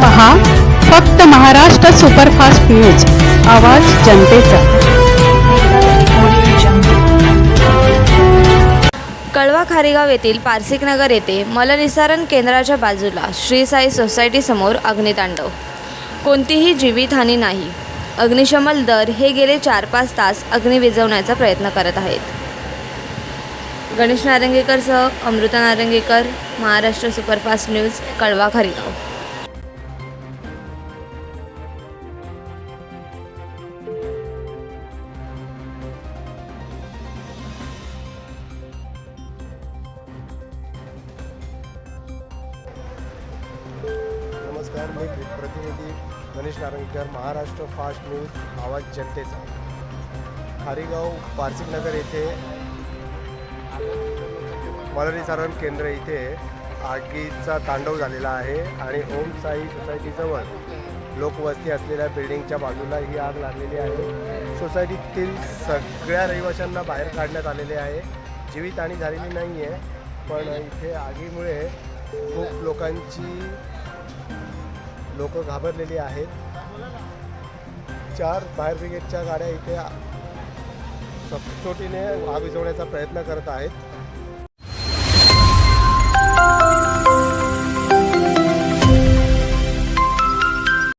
पहा फक्त Maharashtra superfast news आवाज जनतेचा. कळवा खारीगाव येथील पारसिकनगर येथे मलनिसारण केंद्राच्या बाजूला श्री साई सोसायटीसमोर अग्नितांडव. कोणतीही जीवितहानी नाही. अग्निशमन दल हे गेले चार पाच तास अग्नी विझवण्याचा प्रयत्न करत आहेत. गणेश नारंगेकरसह अमृता नारंगेकर महाराष्ट्र सुपरफास्ट न्यूज कळवा खारीगाव. नमस्कार मी प्रतिनिधी गणेश नारंगकर महाराष्ट्र फास्ट न्यूज आवाज जनतेचा. खारीगाव पारसिकनगर येथे मलनिसारण केंद्र इथे आगीचा तांडव झालेला आहे आणि ओम साई सोसायटीजवळ लोकवस्ती असलेल्या बिल्डिंगच्या बाजूला ही आग लागलेली आहे. सोसायटीतील सगळ्या रहिवाशांना बाहेर काढण्यात आलेले आहे. जीवितहानी झालेली नाही आहे पण इथे आगीमुळे खूप लोकांची लोक घाबरलेली आहेत. चार फायर ब्रिगेडच्या गाड्या इथे सचोटीने आग विझवण्याचा प्रयत्न करत आहेत.